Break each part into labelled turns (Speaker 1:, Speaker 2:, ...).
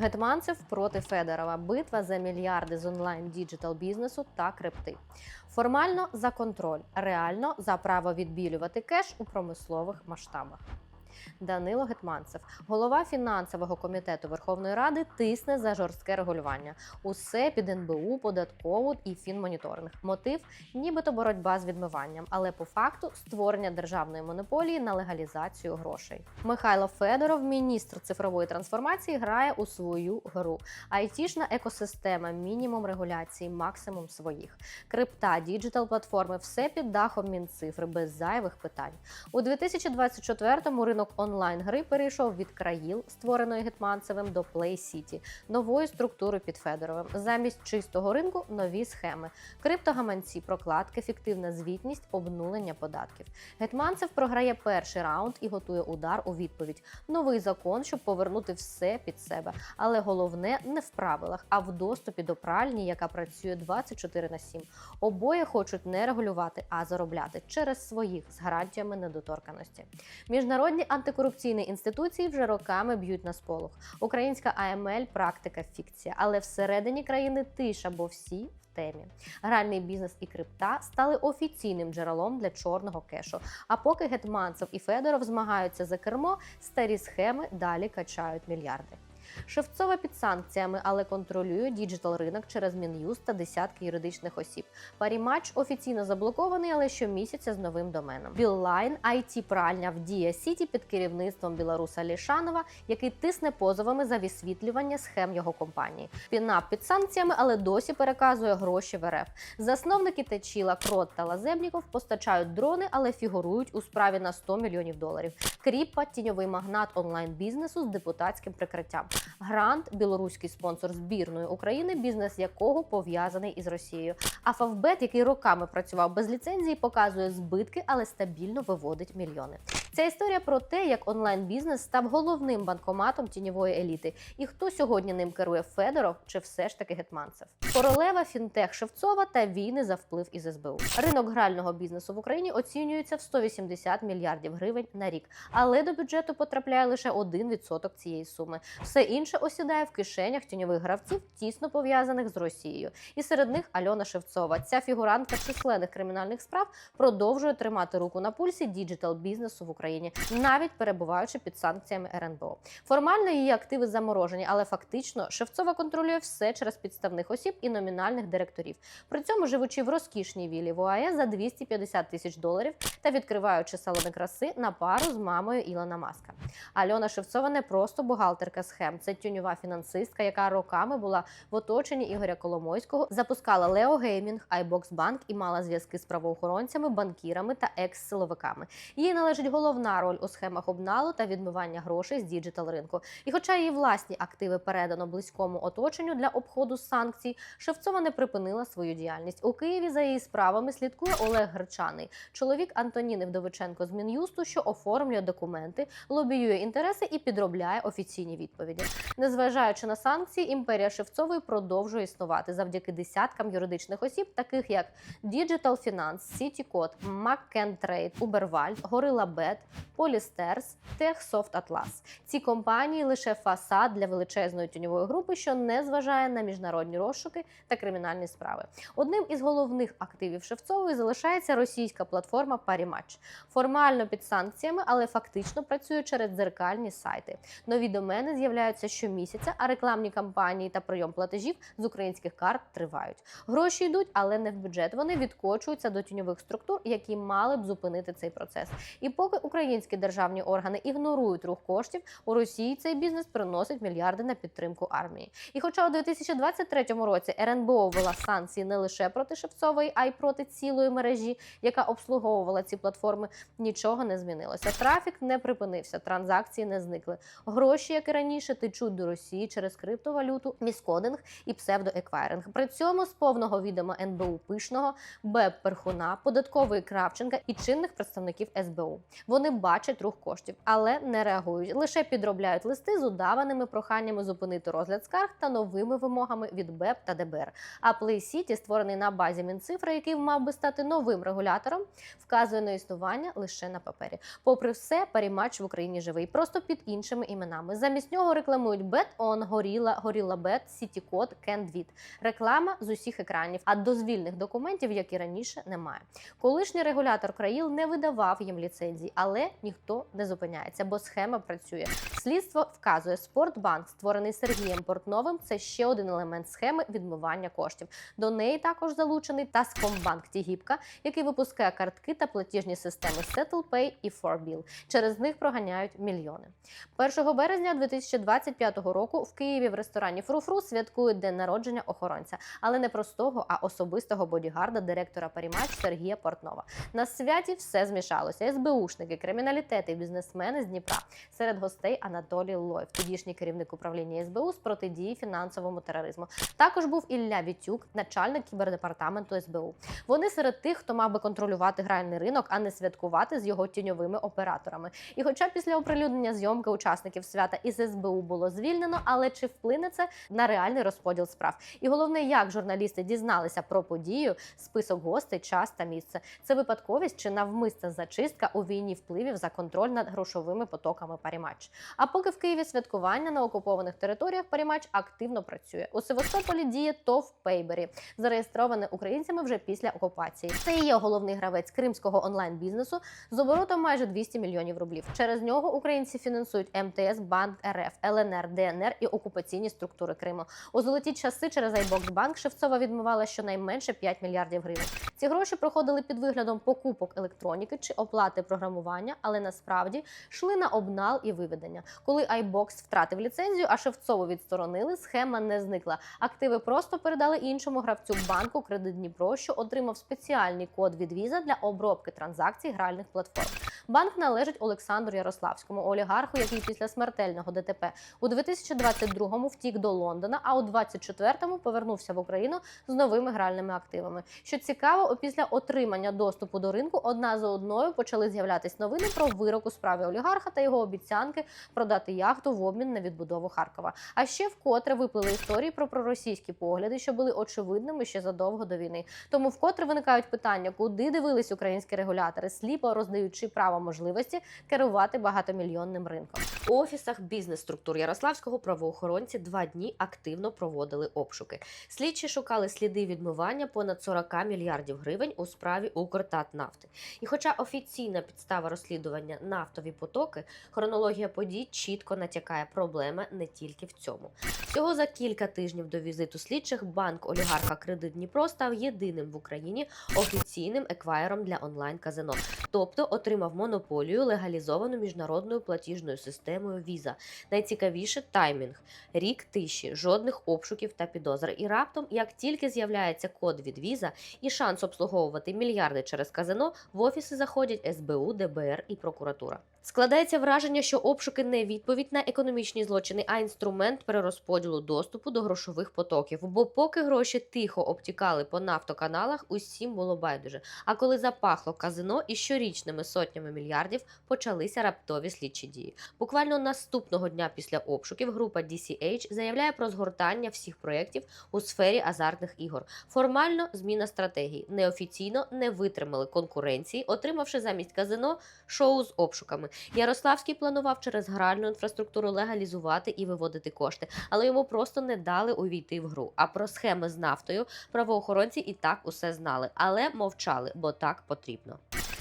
Speaker 1: Гетманцев проти Федорова. Битва за мільярди з онлайн діджитал бізнесу та крипти. Формально за контроль, реально за право відбілювати кеш у промислових масштабах. Данило Гетманцев, голова фінансового комітету Верховної Ради, тисне за жорстке регулювання. Усе під НБУ, податкову і фінмоніторинг. Мотив нібито боротьба з відмиванням, але по факту створення державної монополії на легалізацію грошей. Михайло Федоров, міністр цифрової трансформації, грає у свою гру. Айтішна екосистема, мінімум регуляції, максимум своїх. Крипта, діджитал платформи, все під дахом Мінцифри без зайвих питань. У 2024-му ринок онлайн гри перейшов від країл, створеної Гетманцевим, до Play City, нової структури під Федоровим. Замість чистого ринку нові схеми, криптогаманці, прокладки, фіктивна звітність, обнулення податків. Гетманцев програє перший раунд і готує удар у відповідь. Новий закон, щоб повернути все під себе. Але головне не в правилах, а в доступі до пральні, яка працює 24 на 7. Обоє хочуть не регулювати, а заробляти через своїх з гарантіями недоторканості. Міжнародні антикорупційні інституції вже роками б'ють на сполох. Українська АМЛ практика фікція, але всередині країни тиша, бо всі в темі. Гральний бізнес і крипта стали офіційним джерелом для чорного кешу. А поки Гетманцев і Федоров змагаються за кермо, старі схеми далі качають мільярди. Шевцова під санкціями, але контролює діджитал ринок через Мін'юст та десятки юридичних осіб. Паріматч офіційно заблокований, але щомісяця з новим доменом. Біллайн it пральня в Дія Сіті під керівництвом білоруса Лішанова, який тисне позовами за висвітлювання схем його компанії. Пінап під санкціями, але досі переказує гроші в РФ. Засновники Течіла, Крот та Лазебніков постачають дрони, але фігурують у справі на 100 мільйонів доларів. Кріппа тіньовий магнат онлайн бізнесу з депутатським прикриттям. Грант білоруський спонсор збірної України, бізнес якого пов'язаний із Росією. А Фавбет, який роками працював без ліцензії, показує збитки, але стабільно виводить мільйони. Ця історія про те, як онлайн-бізнес став головним банкоматом тіньової еліти, і хто сьогодні ним керує Федоров чи все ж таки Гетманцев. Королева фінтех Шевцова та війни за вплив із СБУ. Ринок грального бізнесу в Україні оцінюється в 180 мільярдів гривень на рік, але до бюджету потрапляє лише 1% цієї суми. Все інше осідає в кишенях тіньових гравців, тісно пов'язаних з Росією. І серед них Альона Шевцова. Ця фігурантка численних кримінальних справ продовжує тримати руку на пульсі діджитал бізнесу в Україні, навіть перебуваючи під санкціями РНБО. Формально її активи заморожені, але фактично Шевцова контролює все через підставних осіб і номінальних директорів. При цьому живучи в розкішній вілі в ОАЕ за 250 тисяч доларів та відкриваючи салони краси на пару з мамою Ілона Маска. Альона Шевцова не просто бухгалтерка схем, це тюньова фінансистка, яка роками була в оточенні Ігоря Коломойського, запускала Лео Геймінг, Bank і мала зв'язки з правоохоронцями, банкірами та екс-силовиками. Їй належить головна роль у схемах обналу та відмивання грошей з діджитал ринку. І хоча її власні активи передано близькому оточенню для обходу санкцій, Шевцова не припинила свою діяльність. У Києві за її справами слідкує Олег Гречаний, чоловік Антоніни Вдовиченко з Мін'юсту, що оформлює документи, лобіює інтереси і підробляє офіційні відповіді. Незважаючи на санкції, імперія Шевцової продовжує існувати завдяки десяткам юридичних осіб, таких як Digital Finance, CityCode, McCann Trade, Uberwald, Gorilla Bet, Polysters, TechSoft Atlas. Ці компанії лише фасад для величезної тіньової групи, що не зважає на міжнародні розшуки та кримінальні справи. Одним із головних активів Шевцової залишається російська платформа Parimatch. Формально під санкціями, але фактично працює через дзеркальні сайти. Нові домени з'являються щомісяця, а рекламні кампанії та прийом платежів з українських карт тривають. Гроші йдуть, але не в бюджет. Вони відкочуються до тіньових структур, які мали б зупинити цей процес. І поки українські державні органи ігнорують рух коштів, у Росії цей бізнес приносить мільярди на підтримку армії. І хоча у 2023 році РНБО ввела санкції не лише проти Шевцової, а й проти цілої мережі, яка обслуговувала ці платформи, нічого не змінилося. Трафік не припинився, транзакції не зникли. Гроші, як і раніше, течуть до Росії через криптовалюту, міскодинг і псевдоеквайринг. При цьому з повного відома НБУ пишного, БЕП Перхуна, податкової Кравченка і чинних представників СБУ. Вони бачать рух коштів, але не реагують. Лише підробляють листи з удаваними проханнями зупинити розгляд скарг та новими вимогами від БЕП та ДБР. А Play City, створений на базі Мінцифри, який мав би стати новим регулятором, вказує на існування лише на папері. Попри все, паріматч в Україні живий, просто під іншими іменами. Замість нього рекламують Bet-On, Gorilla, Gorilla Bet, CityCode, CanDvit. Реклама з усіх екранів, а дозвільних документів, як і раніше, немає. Колишній регулятор країл не видавав їм ліцензій, але ніхто не зупиняється, бо схема працює. Слідство вказує, Спортбанк, створений Сергієм Портновим, це ще один елемент схеми відмивання коштів. До неї також залучений Таскомбанк Тігіпка, який випускає картки та платіжні системи SettlePay і 4Bill. Через них проганяють мільйони. 1 березня 2025 року в Києві в ресторані Фруфру святкують день народження охоронця, але не простого, а особистого бодігарда директора Парімач Сергія Портнова. На святі все змішалося: СБУшники, криміналітети, бізнесмени з Дніпра. Серед гостей Анатолій Лойв, тодішній керівник управління СБУ з протидії фінансовому тероризму. Також був Ілля Вітюк, начальник кібердепартаменту СБУ. Вони серед тих, хто мав би контролювати гральний ринок, а не святкувати з його тіньовими операторами. І хоча після оприлюднення зйомки учасників свята із СБУ було звільнено, але чи вплине це на реальний розподіл справ? І головне, як журналісти дізналися про подію, список гостей, час та місце. Це випадковість чи навмисна зачистка у війні впливів за контроль над грошовими потоками Парімач. А поки в Києві святкування на окупованих територіях Парімач активно працює. У Севастополі діє ТОВ Пейбері, зареєстроване українцями вже після окупації. Це і є головний гравець кримського онлайн-бізнесу з оборотом майже 200 мільйонів рублів. Через нього українці фінансують МТС, Банк РФ, ЛНР, ДНР і окупаційні структури Криму. У золоті часи через iBox Банк Шевцова відмивала щонайменше 5 мільярдів гривень. Ці гроші проходили під виглядом покупок електроніки чи оплати програмування, але насправді йшли на обнал і виведення. Коли iBox втратив ліцензію, а Шевцову відсторонили, схема не зникла. Активи просто передали іншому гравцю банку Кредит Дніпро, що отримав спеціальний код від Visa для обробки транзакцій гральних платформ. Банк належить Олександру Ярославському, олігарху, який після смертельного ДТП у 2022-му втік до Лондона, а у 2024-му повернувся в Україну з новими гральними активами. Що цікаво, після отримання доступу до ринку одна за одною почали з'являтись новини про вирок у справі олігарха та його обіцянки продати яхту в обмін на відбудову Харкова. А ще вкотре виплили історії про проросійські погляди, що були очевидними ще задовго до війни. Тому вкотре виникають питання, куди дивились українські регулятори, сліпо роздаючи право можливості керувати багатомільйонним ринком.
Speaker 2: У офісах бізнес-структур Ярославського правоохоронці два дні активно проводили обшуки. Слідчі шукали сліди відмивання понад 40 мільярдів гривень у справі Укртатнафти. І хоча офіційна підстава розслідування нафтові потоки, хронологія подій чітко натякає проблема не тільки в цьому. Всього за кілька тижнів до візиту слідчих банк олігарха Кредит Дніпро став єдиним в Україні офіційним еквайером для онлайн-казино, тобто отримав монополію легалізовану міжнародною платіжною системою Visa. Найцікавіше таймінг: рік тиші, жодних обшуків та підозр. І раптом, як тільки з'являється код від Visa і шанс обслуговувати мільярди через казино, в офіси заходять СБУ, ДБР і прокуратура. Складається враження, що обшуки не відповідь на економічні злочини, а інструмент перерозподілу доступу до грошових потоків. Бо поки гроші тихо обтікали по нафтоканалах, усім було байдуже. А коли запахло казино і щорічними сотнями мільярдів почалися раптові слідчі дії. Буквально наступного дня після обшуків група DCH заявляє про згортання всіх проєктів у сфері азартних ігор. Формально зміна стратегії. Неофіційно не витримали конкуренції, отримавши замість казино шоу з обшуками. Ярославський планував через гральну інфраструктуру легалізувати і виводити кошти, але йому просто не дали увійти в гру. А про схеми з нафтою правоохоронці і так усе знали, але мовчали, бо так потрібно.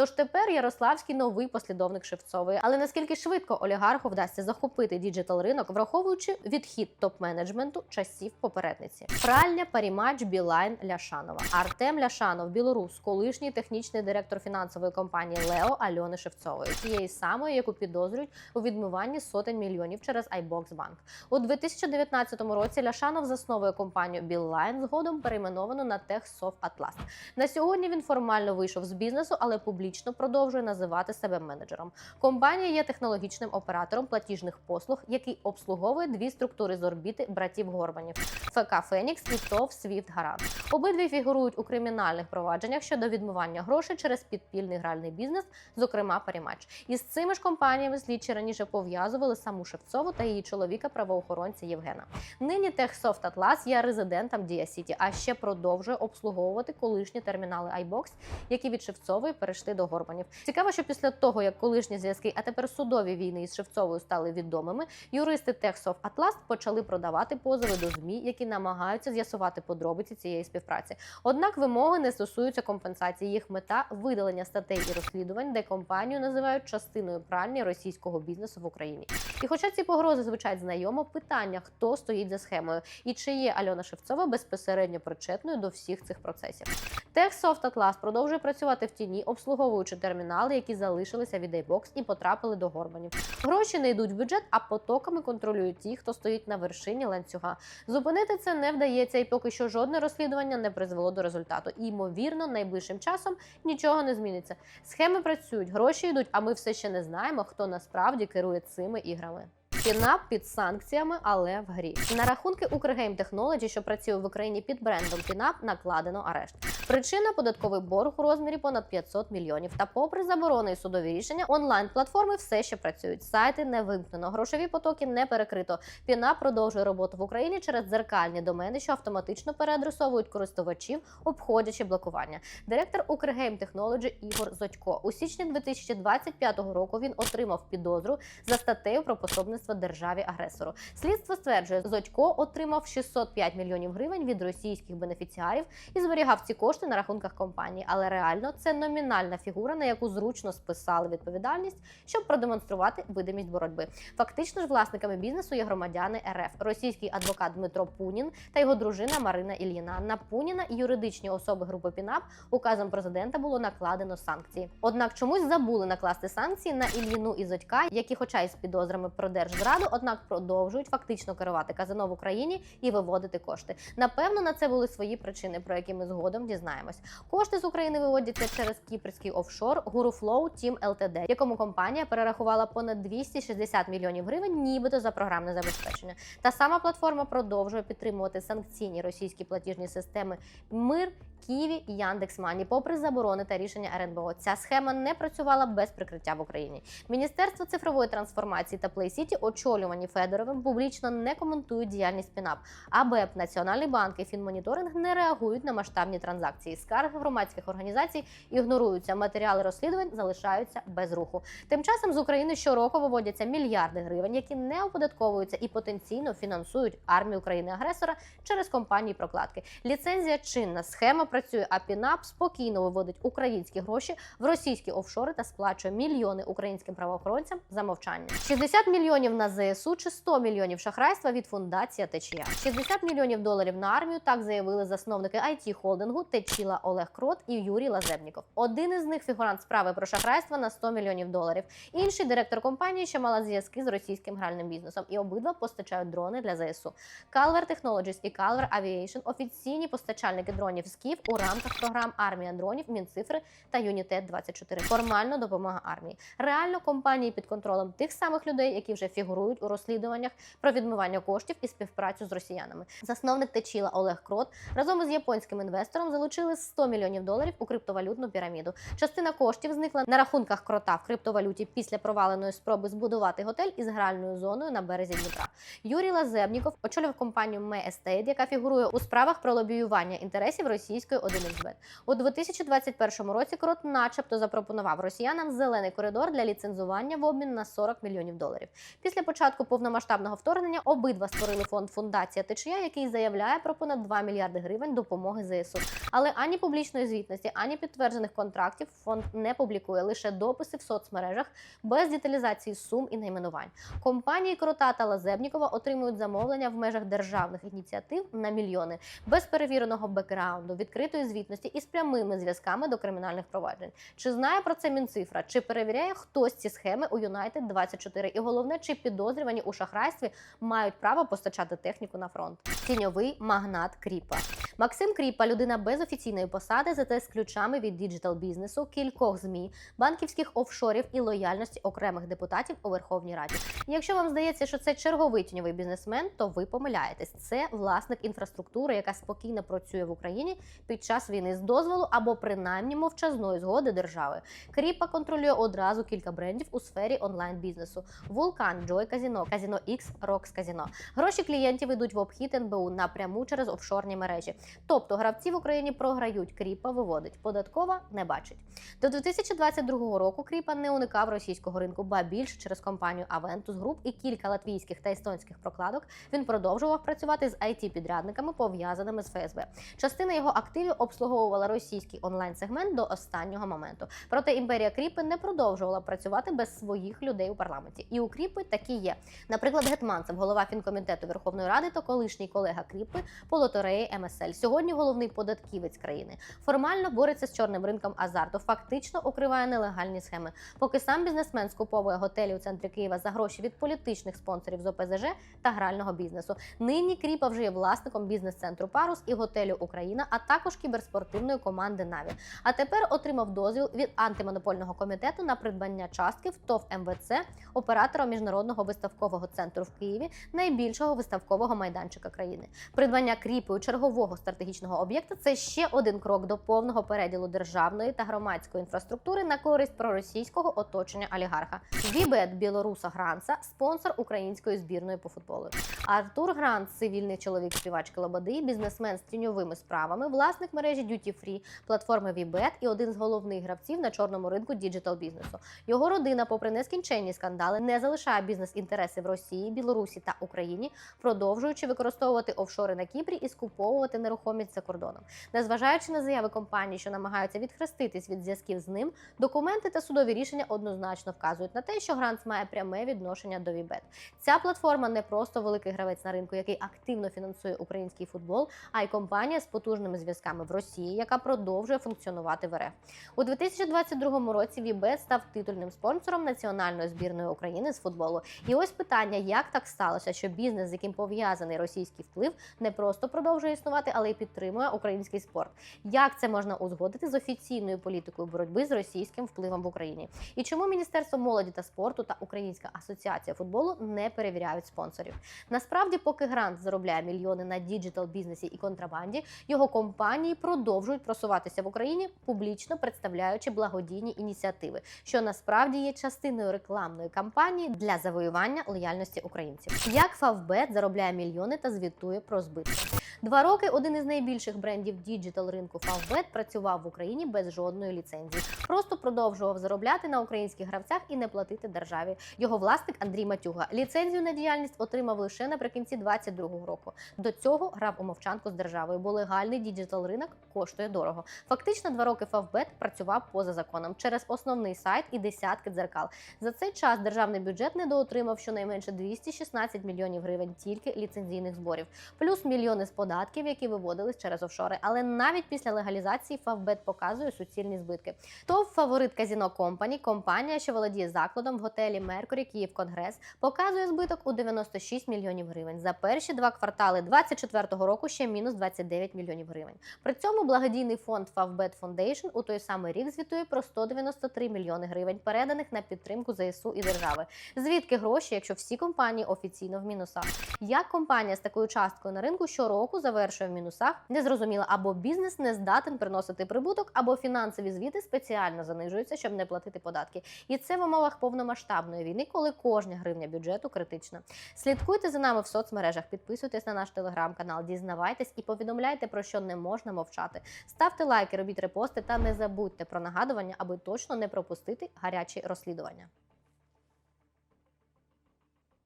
Speaker 1: Тож тепер Ярославський новий послідовник Шевцової. Але наскільки швидко олігарху вдасться захопити діджитал ринок, враховуючи відхід топ-менеджменту часів попередниці? Пральня Парімач Білайн Ляшанова. Артем Ляшанов, білорус, колишній технічний директор фінансової компанії Лео Альони Шевцової, тієї самої, яку підозрюють у відмиванні сотень мільйонів через iBox Bank. У 2019 році Ляшанов засновує компанію Білайн, згодом перейменовану на Техсофт Атлас. На сьогодні він формально вийшов з бізнесу, але публічно публічно продовжує називати себе менеджером. Компанія є технологічним оператором платіжних послуг, який обслуговує дві структури з орбіти братів Горбанів ФК Фенікс і ТОВ Свіфт Гарант. Обидві фігурують у кримінальних провадженнях щодо відмивання грошей через підпільний гральний бізнес, зокрема Парімач. Із цими ж компаніями слідчі раніше пов'язували саму Шевцову та її чоловіка правоохоронця Євгена. Нині Техсофт Атлас є резидентом Дія Сіті, а ще продовжує обслуговувати колишні термінали iBox, які від Шевцової перейшли до Горбанів. Цікаво, що після того, як колишні зв'язки, а тепер судові війни із Шевцовою стали відомими, юристи Техсофт Атлас почали продавати позови до ЗМІ, які намагаються з'ясувати подробиці цієї співпраці. Однак вимоги не стосуються компенсації. Їх мета видалення статей і розслідувань, де компанію називають частиною пральні російського бізнесу в Україні. І хоча ці погрози звучать знайомо, питання, хто стоїть за схемою і чи є Альона Шевцова безпосередньо причетною до всіх цих процесів. Техсофт Атлас продовжує працювати в тіні, обслуговуючи термінали, які залишилися від iBox і потрапили до Горбанів. Гроші не йдуть в бюджет, а потоками контролюють ті, хто стоїть на вершині ланцюга. Зупинити це не вдається, і поки що жодне розслідування не призвело до результату. І ймовірно, найближчим часом нічого не зміниться. Схеми працюють, гроші йдуть, а ми все ще не знаємо, хто насправді керує цими іграми. Пінап під санкціями, але в грі. На рахунки Укргейм Technology, що працює в Україні під брендом Пінап, накладено арешт. Причина податковий борг у розмірі понад 500 мільйонів. Та, попри заборони і судові рішення, онлайн-платформи все ще працюють. Сайти не вимкнено, грошові потоки не перекрито. Пінап продовжує роботу в Україні через дзеркальні домени, що автоматично переадресовують користувачів, обходячи блокування. Директор Укргейм Technology Ігор Зодько у січні 2025 року він отримав підозру за статтею про пособництво державі агресору. Слідство стверджує, Зодько отримав 605 мільйонів гривень від російських бенефіціарів і зберігав ці кошти на рахунках компанії. Але реально це номінальна фігура, на яку зручно списали відповідальність, щоб продемонструвати видимість боротьби. Фактично ж власниками бізнесу є громадяни РФ, російський адвокат Дмитро Пунін та його дружина Марина Ільїна. На Пуніна і юридичні особи групи ПІНАП указом президента було накладено санкції. Однак чомусь забули накласти санкції на Ільїну і Зодька, які, хоча й з підозрами про держзраду, однак продовжують фактично керувати казино в Україні і виводити кошти. Напевно, на це були свої причини, про які ми згодом дізнаємось. Кошти з України виводяться через кіпрський офшор GuruFlow Team Ltd, якому компанія перерахувала понад 260 мільйонів гривень, нібито за програмне забезпечення. Та сама платформа продовжує підтримувати санкційні російські платіжні системи Мир. Києві і Яндекс.Мані, попри заборони та рішення РНБО, ця схема не працювала без прикриття в Україні. Міністерство цифрової трансформації та PlayCity, очолювані Федоровим, публічно не коментують діяльність ПІНАП. А БЕП, Національний банк і Фінмоніторинг не реагують на масштабні транзакції. Скарги громадських організацій ігноруються. Матеріали розслідувань залишаються без руху. Тим часом з України щороку виводяться мільярди гривень, які не оподатковуються і потенційно фінансують армію країни-агресора через компанії прокладки. Ліцензія чинна схема працює, а ПІНАП спокійно виводить українські гроші в російські офшори та сплачує мільйони українським правоохоронцям за мовчання. 60 мільйонів на ЗСУ чи 100 мільйонів шахрайства від фундація Течія. 60 мільйонів доларів на армію. Так заявили засновники it холдингу Течіла Олег Крот і Юрій Лазебніков. Один із них фігурант справи про шахрайство на 100 мільйонів доларів. Інший директор компанії, що мала зв'язки з російським гральним бізнесом, і обидва постачають дрони для ЗСУ. Calver Technologies і Calver Aviation – офіційні постачальники дронів СКІФ у рамках програм Армія дронів, Мінцифри та Юнітет 24 Формально допомога армії. Реально компанії під контролем тих самих людей, які вже фігурують у розслідуваннях про відмивання коштів і співпрацю з росіянами. Засновник Течіла Олег Крот разом із японським інвестором залучили 100 мільйонів доларів у криптовалютну піраміду. Частина коштів зникла на рахунках крота в криптовалюті після проваленої спроби збудувати готель із гральною зоною на березі Дніпра. Юрій Лазебніков очолював компанію Estate, яка фігурує у справах про лобіювання інтересів російської 1xBet. У 2021 році Крот, начебто, запропонував росіянам зелений коридор для ліцензування в обмін на 40 мільйонів доларів. Після початку повномасштабного вторгнення обидва створили фонд Фундація Течія, який заявляє про понад 2 мільярди гривень допомоги ЗСУ. Але ані публічної звітності, ані підтверджених контрактів фонд не публікує лише дописи в соцмережах без деталізації сум і найменувань. Компанії Крота та Лазебнікова отримують замовлення в межах державних ініціатив на мільйони без перевіреного бекграунду, відкритої звітності і з прямими зв'язками до кримінальних проваджень. Чи знає про це Мінцифра? Чи перевіряє хтось ці схеми у United 24? І головне, чи підозрювані у шахрайстві мають право постачати техніку на фронт. Тіньовий магнат Кріпа. Максим Кріпа, людина без офіційної посади, зате з ключами від діджитал бізнесу, кількох змі, банківських офшорів і лояльності окремих депутатів у Верховній Раді. Якщо вам здається, що це черговий тіньовий бізнесмен, то ви помиляєтесь. Це власник інфраструктури, яка спокійно працює в Україні під час війни з дозволу або принаймні мовчазної згоди держави. Кріпа контролює одразу кілька брендів у сфері онлайн бізнесу: Вулкан, Joy Казіно, Казіно X, Rox Казіно. Гроші клієнтів йдуть в обхід НБУ напряму через офшорні мережі. Тобто гравці в Україні програють, кріпа виводить. Податкова не бачить. До 2022 року Кріпа не уникав російського ринку, ба більше через компанію Aventus Group і кілька латвійських та естонських прокладок він продовжував працювати з it підрядниками пов'язаними з ФСБ. Частина його активів обслуговувала російський онлайн-сегмент до останнього моменту. Проте імперія Кріпи не продовжувала працювати без своїх людей у парламенті. І у Кріпи такі є. Наприклад, Гетманцев, голова фінкомітету Верховної Ради та колишній колега Кріпи по лотереї МСЛ. Сьогодні головний податківець країни. Формально бореться з чорним ринком азарту, фактично укриває нелегальні схеми. Поки сам бізнесмен скуповує готелі у центрі Києва за гроші від політичних спонсорів з ОПЗЖ та грального бізнесу. Нині Кріпа вже є власником бізнес-центру Парус і готелю Україна, а також кіберспортивної команди Наві. А тепер отримав дозвіл від антимонопольного комітету на придбання частки в ТОВ МВЦ, оператора міжнародного виставкового центру в Києві, найбільшого виставкового майданчика країни. Придбання кріпи у чергового стратегічного об'єкта це ще один крок до повного переділу державної та громадської інфраструктури на користь проросійського оточення олігарха. Вібет Білоруса Гранца, спонсор української збірної по футболу. Артур Гранц, цивільний чоловік співачки Лободи, бізнесмен з тіньовими справами, власник мережі Duty Free, платформи Вібет і один з головних гравців на чорному ринку діджитал бізнесу. Його родина, попри нескінченні скандали, не залишає бізнес-інтереси в Росії, Білорусі та Україні, продовжуючи використовувати офшори на Кіпрі і скуповувати нерухомість за кордоном. Незважаючи на заяви компаній, що намагаються відхреститись від зв'язків з ним, документи та судові рішення однозначно вказують на те, що Гранц має пряме відношення до Вібет. Ця платформа не просто великий гравець на ринку, який активно фінансує український футбол, а й компанія з потужними зв'язками в Росії, яка продовжує функціонувати в РФ. У 2022 році Вібет став титульним спонсором національної збірної України з футболу. І ось питання, як так сталося, що бізнес, з яким пов'язаний російський вплив, не просто продовжує існувати, але й підтримує український спорт. Як це можна узгодити з офіційною політикою боротьби з російським впливом в Україні? І чому Міністерство молоді та спорту та Українська асоціація футболу не перевіряють спонсорів? Насправді, поки грант заробляє мільйони на діджитал бізнесі і контрабанді, його компанії продовжують просуватися в Україні, публічно представляючи благодійні ініціативи, що насправді є частиною рекламної кампанії для завоювання лояльності українців. Як Фавбет заробляє мільйони та звітує про збитки. Два роки один із найбільших брендів діджитал ринку Favbet працював в Україні без жодної ліцензії. Просто продовжував заробляти на українських гравцях і не платити державі. Його власник Андрій Матюга ліцензію на діяльність отримав лише наприкінці 22-го року. До цього грав у мовчанку з державою, бо легальний діджитал ринок коштує дорого. Фактично, два роки Favbet працював поза законом через основний сайт і десятки дзеркал. За цей час державний бюджет недоотримав щонайменше 216 мільйонів гривень тільки ліцензійних зборів, плюс мільйони з податків, які виводились через офшори. Але навіть після легалізації Фавбет показує суцільні збитки. То фаворит Казіно Компані, компанія, що володіє закладом в готелі Меркурі Київ Конгрес, показує збиток у 96 мільйонів гривень. За перші два квартали 2024 року ще мінус 29 мільйонів гривень. При цьому благодійний фонд Favbet Foundation у той самий рік звітує про 193 мільйони гривень, переданих на підтримку ЗСУ і держави. Звідки гроші, якщо всі компанії офіційно в мінусах? Як компанія з такою часткою на ринку щороку завершує в мінусах, незрозуміло, або бізнес не здатен приносити прибуток, або фінансові звіти спеціально занижуються, щоб не платити податки. І це в умовах повномасштабної війни, коли кожна гривня бюджету критична. Слідкуйте за нами в соцмережах, підписуйтесь на наш телеграм-канал, дізнавайтесь і повідомляйте про що не можна мовчати. Ставте лайки, робіть репости та не забудьте про нагадування, аби точно не пропустити гарячі розслідування.